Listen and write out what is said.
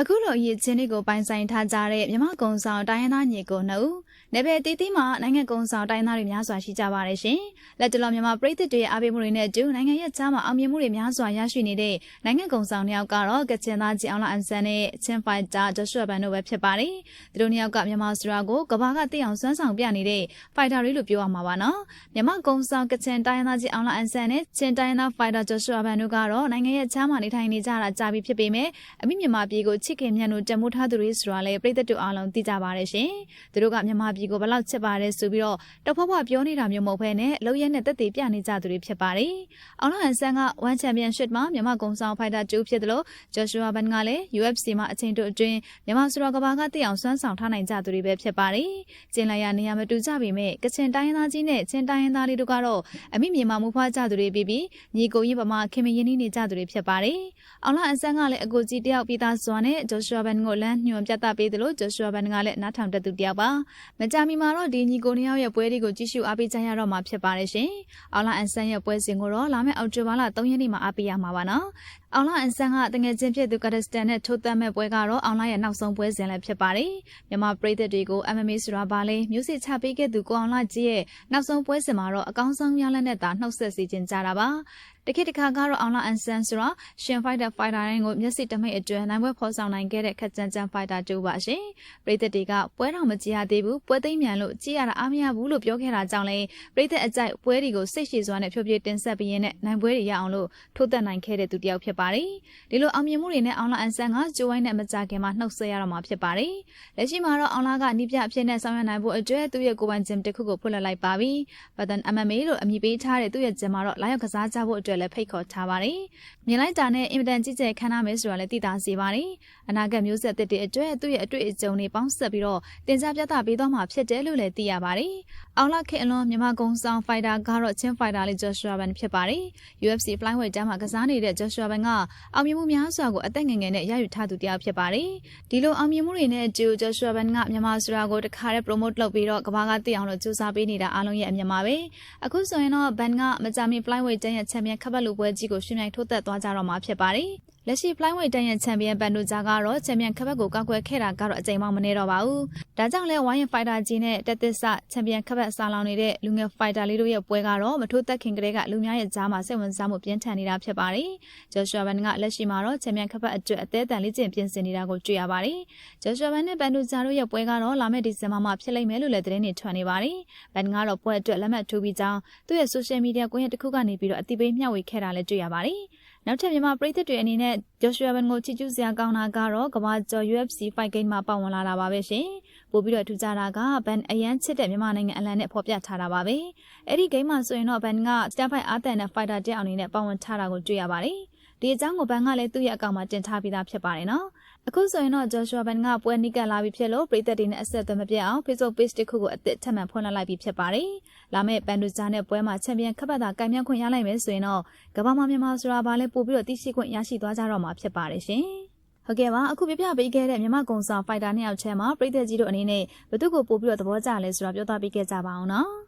အခုလိုအရေးချင်းတွေကိုပိုင်ဆိုင်ထားကြတဲ့မြမကုံဆောင်တိုင်းရင်းသားညီကိုနှုတ်နေပယ်တီတီမှာနိုင်ငံကုံဆောင်တိုင်းရင်းသားတွေများစွာရှိကြပါတယ်ရှင်။လက်တလောမြန်မာပြည်သူတွေရဲ့အားပေးမှုတွေနဲ့အတူနိုင်ငံရဲ့ချားမှာအောင်မြင်မှုတွေများစွာရရှိနေတဲ့နိုင်ငံကုံဆောင်နှစ်ယောက်ကတော့ကချင်သားကြီးအောင်လာအန်ဆန်နဲ့ချင်းဖိုင်တာဂျော့ရှွာဘန်တို့ပဲဖြစ်ပါတယ်။သူတို့နှစ်ယောက်ကမြန်မာစရာကိုကဘာကသိအောင်စွမ်းဆောင်ပြနေတဲ့ဖိုင်တာတွေလို့ပြောရမှာပါနော်။မြန်မာကုံဆောင်ကချင်တိုင်းရင်းသားကြီးအောင်လာအန်ဆန်နဲ့ချင်းတိုင်းရင်းသားဖိုင်တာဂျော့ရှွာဘန်တို့ကတော့နိုင်ငံရဲ့ချားမှာနေထိုင်နေကြတာကြာပြီဖြစ်ပေမဲ့အမိမြန်မာပြည်ကိုချစ်ခင်မြတ်လို့တမိုးထားသူတွေဆိုတာလေပြည်သက်တို့အားလုံးသိကြပါတယ်ရှင်။သူတို့ကမြန်မာပြည်ကိုဘယ်လောက်ချစ်ပါတယ်ဆိုပြီးတော့တဖွားဖွားပြောနေတာမျိုးမဟုတ်ဘဲနဲ့အလုံးရဲနဲ့တက်တည်ပြနေကြသူတွေဖြစ်ပါတယ်။အောင်လဟန်ဆန်က1 Championship မှာမြန်မာကုံဆောင်ဖိုက်တာ2ဖြစ်တယ်လို့ Joshua Ban ကလည်း UFC မှာအချိန်တို့အတွင်းမြန်မာစရောကဘာကသိအောင်စွမ်းဆောင်ထားနိုင်ကြသူတွေပဲဖြစ်ပါတယ်။ကျင်လိုက်ရနေရာမတူကြပေမဲ့ကချင်တိုင်းရင်းသားကြီးနဲ့ချင်းတိုင်းရင်းသားလေးတို့ကတော့အမိမြန်မာမှုဖွားကြသူတွေပြီးပြီးညီကိုရင်ပမာခင်မရင်နေကြသူတွေဖြစ်ပါတယ်။အောင်လဟန်ဆန်ကလည်းအကိုကြီးတယောက်ပြီးသားစွာနဲ့ Joshua Ban ကိုလမ်းညွှန်ပြသပေးတယ်လို့ Joshua Ban ကလည်းနားထောင်တတ်သူတယောက်ပါ။မကြမီမှာတော့ဒီညီကိုနှစ်ယောက်ရဲ့ပွဲတွေကိုကြည့်ရှုအားပေးကြရတော့မှာဖြစ်ပါတယ်ရှင်။အောင်လဟန်ဆန်ရဲ့ပွဲစဉ်ကိုတော့လာမယ့်အောက်တိုဘာလ3ရက်နေ့မှာအားပေးရမှာပါနော်။အောင်လအန်ဆန်ကတငယ်ချင်းဖြစ်သူကဒစတန်နဲ့ထိုးသက်မဲ့ပွဲကတော့အောင်လရဲ့နောက်ဆုံးပွဲစဉ်လည်းဖြစ်ပါတယ်။မြန်မာပရိသတ်တွေကို MMA ဆိုတာဘာလဲမျိုးစစ်ချပေးခဲ့သူကိုအောင်လကြီးရဲ့နောက်ဆုံးပွဲစဉ်မှာတော့အကောင်းဆုံးရလနဲ့သာနှုတ်ဆက်စီခြင်းကြတာပါ။တခေတ်တခါကတော့အောင်လအန်ဆန်ဆိုတာရှင်ဖိုက်တာဖိုက်တာတိုင်းကိုမျက်စိတမိတ်အတွဲနိုင်ပွဲဖော်ဆောင်နိုင်ခဲ့တဲ့ခက်ကြမ်းကြမ်းဖိုက်တာတူပါရှင်။ပရိသတ်တွေကပွဲတော်မကြည့်ရသေးဘူးပွဲသိမ်းမြန်လို့ကြည့်ရတာအားမရဘူးလို့ပြောခဲ့တာကြောင့်လေပရိသတ်အကြိုက်ပွဲတွေကိုစိတ်ရှည်စွာနဲ့ဖြိုးဖြေးတင်ဆက်ပြီးရင်းနဲ့နိုင်ပွဲတွေရအောင်လို့ထိုးသက်နိုင်ခဲ့တဲ့သူတစ်ယောက်ဖြစ်ပါတယ်။ဒီလိုအောင်မြင်မှုတွေနဲ့အောင်လအန်ဆန်ကကြိုးဝိုင်းနဲ့မကြခင်မှာနှုတ်ဆက်ရတော့မှာဖြစ်ပါတယ်။လက်ရှိမှာတော့အောင်လကနိပြအဖြစ်နဲ့ဆောင်ရွက်နိုင်ဖို့အတွက်သူ့ရဲ့ကိုယ်ပိုင်ဂျင်တစ်ခုကိုဖွင့်လှစ်လိုက်ပါပြီ။ပဒန် MMA လို့အမည်ပေးထားတဲ့သူ့ရဲ့ဂျင်မှာတော့လာရောက်ကစားကြဖို့အတွက်လည်းဖိတ်ခေါ်ထားပါတယ်။မြင်လိုက်တာနဲ့အင်မတန်ကြီးကျယ်ခမ်းနားမယ်ဆိုတာလည်းသိတာစေပါတယ်။အနာဂတ်မျိုးဆက်သစ်တွေအတွက်သူ့ရဲ့အတွေ့အကြုံတွေပေါင်းစပ်ပြီးတော့တင်ဆက်ပြသပေးသွားမှာဖြစ်တယ်လို့လည်းသိရပါတယ်။အောင်လခေအလွန်မြန်မာကုန်းဆောင်ဖိုက်တာကတော့ချင်းဖိုက်တာလေး Joshua Ban ဖြစ်ပါတယ်။ UFC Flyweight တန်းမှာကစားနေတဲ့ Joshua Ban ကအောင်မြင်မှုများစွာကိုအသက်ငယ်ငယ်နဲ့ရယူထားသူတစ်ယောက်ဖြစ်ပါတယ်။ဒီလိုအောင်မြင်မှုတွေနဲ့အတူ Joshua Ban ကမြန်မာစရာကိုတခါတည်း promote လုပ်ပြီးတော့ကဘာကသိအောင်လို့ကြိုးစားပေးနေတာအားလုံးရဲ့အမြင်ပါပဲ။အခုဆိုရင်တော့ Ban ကမကြာမီ Flyweight တန်းရဲ့ချန်ပီယံခပ်ပတ်လူပွဲကြီးကိုရှင်မြိုင်ထိုးသက်သွားကြတော့မှာဖြစ်ပါတယ်။ လက်ရှိ flyweight တန်းရဲ့ချန်ပီယံဘန်ဒူဂျာကတော့ချန်ပီယံခပတ်ကိုကောက်ွယ်ခဲ့တာကတော့အကြိမ်မှမနေတော့ပါဘူး။ဒါကြောင့်လဲဝိုင်းရင်ဖိုက်တာကြီးနဲ့တက်သစ်ဆချန်ပီယံခပတ်ဆာလောင်နေတဲ့လူငယ်ဖိုက်တာလေးတို့ရဲ့ပွဲကတော့မထိုးသက်ခင်ကလေးကလူများရဲ့ကြားမှာစိတ်ဝင်စားမှုပြင်းထန်နေတာဖြစ်ပါတယ်။ဂျော်ရှွာဘန်ကလက်ရှိမှာတော့ချန်ပီယံခပတ်အတွက်အသေးအံလေးကျင့်ပြင်ဆင်နေတာကိုတွေ့ရပါတယ်။ဂျော်ရှွာဘန်နဲ့ဘန်ဒူဂျာတို့ရဲ့ပွဲကတော့လာမယ့်ဒီဇင်ဘာမှာဖြစ်လိမ့်မယ်လို့လည်းသတင်းတွေထွက်နေပါတယ်။ဘန်ကတော့ပွဲအတွက်လက်မှတ်ထိုးပြီးကြောင်းသူ့ရဲ့ social media ကွန်ရက်တစ်ခုကနေပြီးတော့အတိပေးမျှဝေခဲ့တာလည်းတွေ့ရပါတယ်။ နောက်ထပ်မြန်မာပရိသတ်တွေအနေနဲ့ Joshua Ban ကိုချီကျူးစရာကောင်းတာကတော့ကမ္ဘာကျော် UFC Fight Game မှာပါဝင်လာတာပါပဲရှင်။ပို့ပြီးတော့ထူးခြားတာက Ban အရန်ချစ်တဲ့မြန်မာနိုင်ငံအလံနဲ့ဖော်ပြထားတာပါပဲ။အဲ့ဒီ game မှာဆိုရင်တော့ Ban က Stand Fight အားတန်တဲ့ fighter တယောက်အနေနဲ့ပါဝင်ထားတာကိုတွေ့ရပါတယ်။ဒီအကြောင်းကိုဘန်ကလည်းသူ့ရဲ့အကောင့်မှာတင်ထားပြီးသားဖြစ်ပါတယ်နော်။ အခုဆိုရင်တော့ Joshua Ban ကပွဲနီးကပ်လာပြီဖြစ်လို့ပြည်သက်တွေနဲ့အဆက်အသွယ်မပြတ်အောင် Facebook page တစ်ခုကိုအသစ်ထပ်မံဖွင့်လှစ်လိုက်ပြီးဖြစ်ပါတယ်။လာမယ့်ပန်ဒူဂျာနဲ့ပွဲမှာချန်ပီယံခပ်ပတ်တာကင်မြခွင့်ရလိုက်မယ်ဆိုရင်တော့ကမ္ဘာမှာမြန်မာဆိုတာဘာလဲပို့ပြီးတော့သိရှိခွင့်ရရှိသွားကြတော့မှာဖြစ်ပါတယ်ရှင်။ဟုတ်ကဲ့ပါအခုပြပြပေးခဲ့တဲ့မြမကုံဆောင်ဖိုက်တာနှစ်ယောက်ချဲမှာပြည်သက်ကြီးတို့အနေနဲ့ဘသူ့ကိုပို့ပြီးတော့သဘောကျလဲဆိုတာပြောသားပေးခဲ့ကြပါအောင်နော်။